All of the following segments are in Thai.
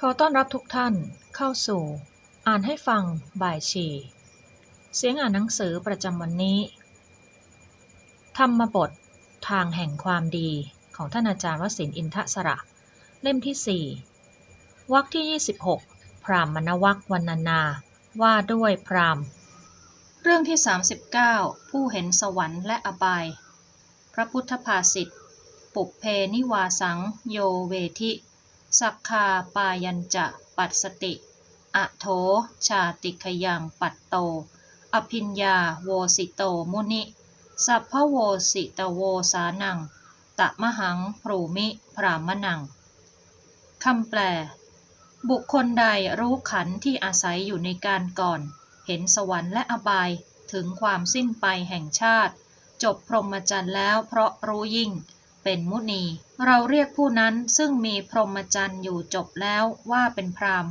ขอต้อนรับทุกท่านเข้าสู่ อ่านให้ฟังบ่ายชีเสียงอ่านหนังสือประจำวันนี้ ธรรมบท ทางแห่งความดีของท่านอาจารย์วสินอินทสระ เล่มที่ 4วรรคที่ 26 พรามมณวัควันนานา ว่าด้วยพราม เรื่องที่ 39 ผู้เห็นสวรรค์และอบาย พระพุทธภาษิตปุเพนิวาสังโยเวทิ สักคาปายัญจะปัสสติ อโถ ชาติขยังปัตโต อภิญญาโวสิโตมุนิ สัพพโวสิตโวสานัง ตะมหังพรูมิพรามนัง คำแปล บุคคลใดรู้ขันที่อาศัยอยู่ในการก่อน เห็นสวรรค์และอบายถึงความสิ้นไปแห่งชาติ จบพรหมจรรย์แล้วเพราะรู้ยิ่ง เป็นมุนี เราเรียกผู้นั้นซึ่งมีพรหมจรรย์อยู่จบแล้วว่าเป็นพราม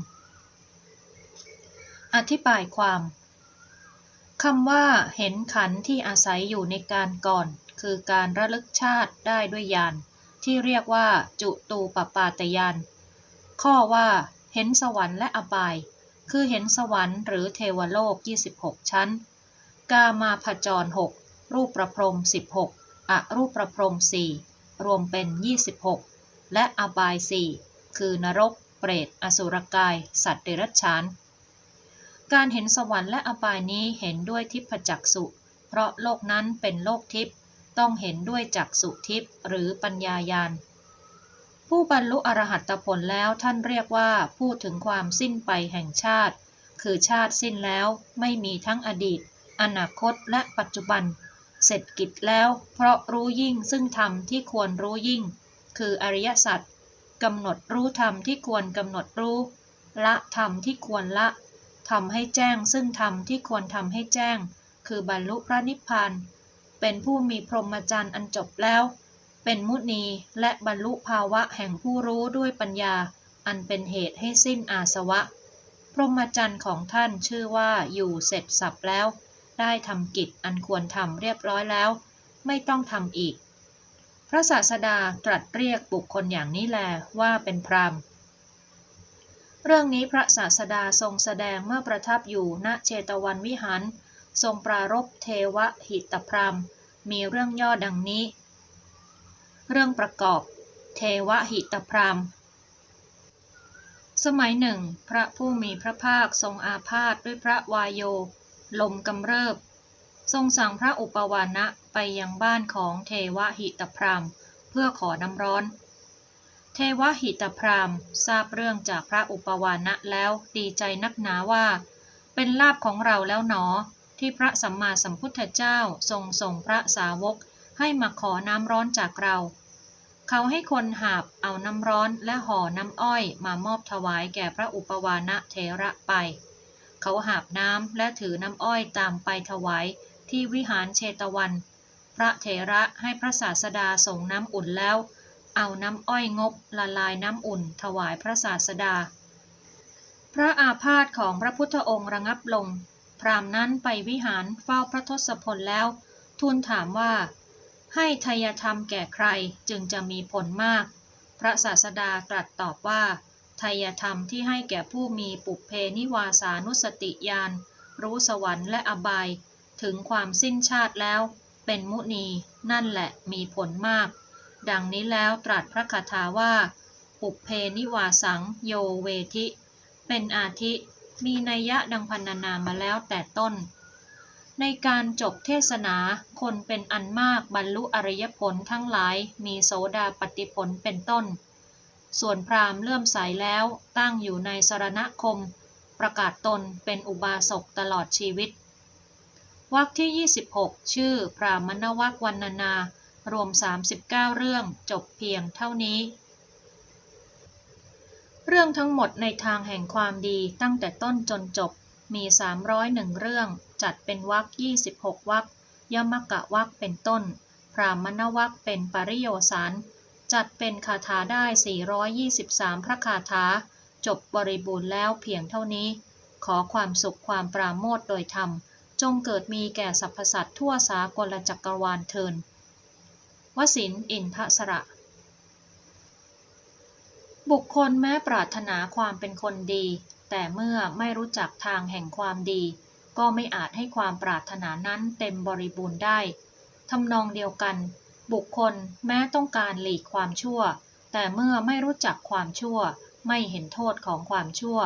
อธิบายความคำว่าเห็นขันที่อาศัยอยู่ในการก่อน คือการระลึกชาติได้ด้วยญาณที่เรียกว่าจุตูปปาตยาน ข้อว่า เห็นสวรรค์และอบาย คือเห็นสวรรค์หรือเทวโลก 26 ชั้น กามาพจร 6 รูปประพรม 16 อรูปประพรม 4 รวมเป็น 26 และอบาย4คือนรก เปรต อสุรกาย สัตว์เดรัจฉาน การเห็นสวรรค์และอบายนี้เห็นด้วยทิพจักษุ เพราะโลกนั้นเป็นโลกทิพต้องเห็นด้วยจักษุทิพหรือปัญญายาณผู้บรรลุอรหัตผลแล้วท่านเรียกว่าพูดถึงความสิ้นไปแห่งชาติ คือชาติสิ้นแล้วไม่มีทั้งอดีต อนาคตและปัจจุบัน เสร็จกิจแล้ว เพราะรู้ยิ่งซึ่งธรรมที่ควรรู้ยิ่ง คืออริยสัจกำหนดรู้ธรรมที่ควรกำหนดรู้ ละธรรมที่ควรละทำให้แจ้งซึ่งธรรมที่ควรทำให้แจ้ง คือบรรลุพระนิพพานเป็นผู้มีพรหมจรรย์อันจบแล้ว เป็นมุนีและบรรลุภาวะแห่งผู้รู้ด้วยปัญญา อันเป็นเหตุให้สิ้นอาสวะ พรหมจรรย์ของท่านชื่อว่าอยู่เสร็จสับแล้ว ได้ทำกิจอันควรทำเรียบร้อยแล้ว ไม่ต้องทำอีก พระศาสดาตรัสเรียกบุคคลอย่างนี้แลว่าเป็นพรามเรื่องนี้พระศาสดาทรงแสดงเมื่อประทับอยู่ณเชตวันวิหาร ทรงปรารบเทวหิตพรามมีเรื่องย่อดังนี้ เรื่องประกอบ เทวหิตพรามสมัยหนึ่ง พระผู้มีพระภาคทรงอาพาธด้วยพระวายโย ลมกำเริบ ทรงสั่งพระอุปวานะไปยังบ้านของเทวหิตพรามเพื่อขอน้ำร้อน เทวหิตพรามทราบเรื่องจากพระอุปวานะแล้วดีใจนักหนาว่า เป็นลาบของเราแล้วหนอ ที่พระสัมมาสัมพุทธเจ้าทรงส่งพระสาวกให้มาขอน้ำร้อนจากเรา เขาให้คนหาบเอาน้ำร้อนและห่อน้ำอ้อยมามอบถวายแก่พระอุปวานะเทระไป เขาหาบน้ำและถือน้ำอ้อยตามไปถวายที่วิหารเชตวัน พระเถระให้พระศาสดาส่งน้ำอุ่นแล้ว เอาน้ำอ้อยงบละลายน้ำอุ่น ถวายพระศาสดา พระอาพาธของพระพุทธองค์ระงับลง พรามนั้นไปวิหารเฝ้าพระทศพลแล้ว ทูลถามว่า ให้ทายธรรมแก่ใครจึงจะมีผลมาก พระศาสดาตรัสตอบว่า ทายธรรมที่ให้แก่ผู้มีปุเพนิวาสานุสติญาณรู้สวรรค์และอบาย ถึงความสิ้นชาติแล้ว เป็นมุนีนั่นแหละมีผลมาก ดังนี้แล้วตรัสพระคาถาว่า ปุเพนิวาสังโยเวทิ เป็นอาทิ มีนัยยะดังพันนานามาแล้วแต่ต้น ในการจบเทศนาคนเป็นอันมากบรรลุอริยผลทั้งหลายมีโสดาปฏิผลเป็นต้น ส่วนพราหมณ์เลื่อมใสแล้วตั้งอยู่ในสรณคม ประกาศตนเป็นอุบาสกตลอดชีวิตวรรคที่ 26 ชื่อพรามณวัควันนานารวม 39 เรื่องจบเพียงเท่านี้ เรื่องทั้งหมดในทางแห่งความดีตั้งแต่ต้นจนจบมี 301 เรื่องจัดเป็นวรรค26 วรรคยมกะวรรคเป็นต้น พรามณวรรคเป็นปริโยสาร จัดเป็นคาถาได้ 423 พระคาถา จบบริบูรณ์แล้วเพียงเท่านี้ ขอความสุขความปราโมทโดยธรรม จงเกิดมีแก่สรรพสัตว์ทั่วสากลจักรวาลเทินวสินอินทสระ บุคคลแม้ปรารถนาความเป็นคนดี แต่เมื่อไม่รู้จักทางแห่งความดี ก็ไม่อาจให้ความปรารถนานั้นเต็มบริบูรณ์ได้ทำนองเดียวกัน บุคคลแม้ต้องการหลีกความชั่ว แต่เมื่อไม่รู้จักความชั่ว ไม่เห็นโทษของความชั่ว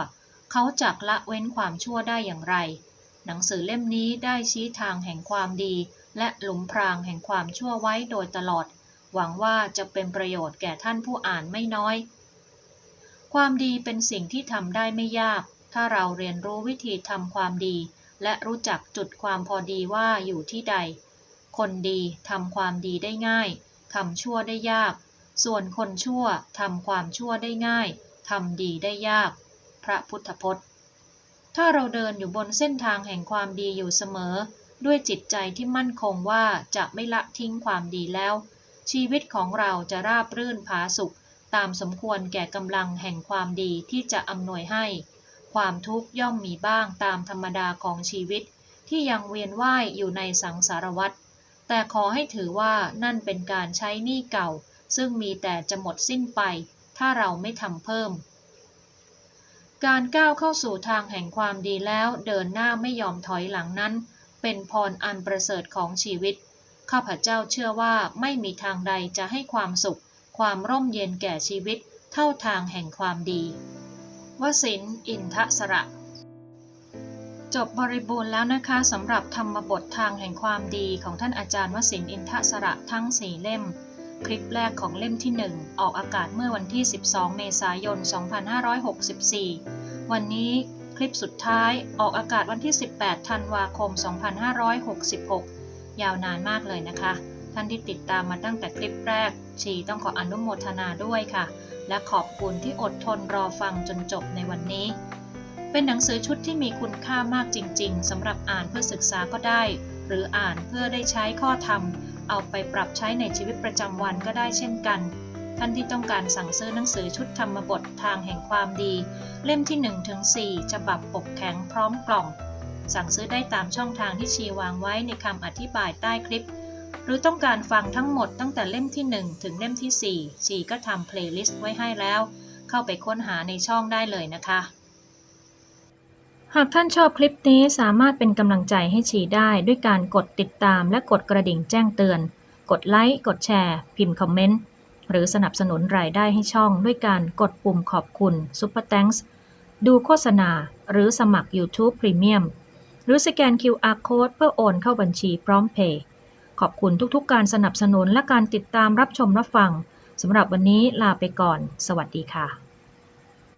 เขาจักละเว้นความชั่วได้อย่างไร หนังสือเล่มนี้ได้ชี้ทางแห่งความดี และหลุมพรางแห่งความชั่วไว้โดยตลอด หวังว่าจะเป็นประโยชน์แก่ท่านผู้อ่านไม่น้อย ความดีเป็นสิ่งที่ทำได้ไม่ยาก ถ้าเราเรียนรู้วิธีทำความดี และรู้จักจุดความพอดีว่าอยู่ที่ใด คนดีทำความดีได้ง่าย ทำชั่วได้ยาก ส่วนคนชั่วทำความชั่วได้ง่าย ทำดีได้ยาก พระพุทธพจน์ ถ้าเราเดินอยู่บนเส้นทางแห่งความดีอยู่เสมอ ด้วยจิตใจที่มั่นคงว่าจะไม่ละทิ้งความดีแล้ว ชีวิตของเราจะราบรื่นผาสุข ตามสมควรแก่กำลังแห่งความดีที่จะอำนวยให้ ความทุกข์ย่อมมีบ้างตามธรรมดาของชีวิต ที่ยังเวียนว่ายอยู่ในสังสารวัฏ แต่ขอให้ถือว่านั่นเป็นการใช้หนี้เก่า ซึ่งมีแต่จะหมดสิ้นไป ถ้าเราไม่ทำเพิ่ม การก้าวเข้าสู่ทางแห่งความดีแล้วเดินหน้าไม่ยอมถอยหลังนั้น เป็นพรอันประเสริฐของชีวิต ข้าพเจ้าเชื่อว่าไม่มีทางใดจะให้ความสุข ความร่มเย็นแก่ชีวิต เท่าทางแห่งความดี วสินอินทสระ จบบริบูรณ์แล้วนะคะสำหรับธรรมบททางแห่งความดีของท่านอาจารย์วสินอินทสระทั้ง 4 เล่ม คลิปแรกของเล่มที่ 1 ออกอากาศเมื่อวันที่ 12 เมษายน 2564 วันนี้คลิปสุดท้ายออกอากาศวันที่ 18 ธันวาคม 2566 ยาวนานมากเลยนะคะ ท่านที่ติดตามมาตั้งแต่คลิปแรก ชีต้องขออนุโมทนาด้วยค่ะ และขอบคุณที่อดทนรอฟังจนจบในวันนี้ เป็นหนังสือชุดที่มีคุณค่ามากจริง ๆสำหรับอ่านเพื่อศึกษาก็ได้ หรืออ่านเพื่อได้ใช้ข้อธรรม เอาไปปรับใช้ในชีวิตประจำวันก็ได้เช่นกัน ท่านที่ต้องการสั่งซื้อหนังสือชุดธรรมบททางแห่งความดี เล่มที่1ถึง4ฉบับปกแข็งพร้อมกล่อง สั่งซื้อได้ตามช่องทางที่ชีวางไว้ในคำอธิบายใต้คลิป หรือต้องการฟังทั้งหมดตั้งแต่เล่มที่ 1 ถึงเล่มที่ 4 ชีก็ทำเพลย์ลิสต์ไว้ให้แล้ว เข้าไปค้นหาในช่องได้เลยนะคะ หากท่านชอบคลิปนี้สามารถเป็นกำลังใจให้ชีได้ด้วยการกดติดตามและกดกระดิ่งแจ้งเตือน กดไลค์ กดแชร์ พิมพ์คอมเมนต์ หรือสนับสนุนรายได้ให้ช่องด้วยการกดปุ่มขอบคุณ Super Thanks ดูโฆษณา หรือสมัคร YouTube Premium หรือสแกน QR Code เพื่อโอนเข้าบัญชีพร้อมเพย์ขอบคุณทุกๆ การสนับสนุนและการติดตามรับชมรับฟังสำหรับวันนี้ลาไปก่อน สวัสดีค่ะ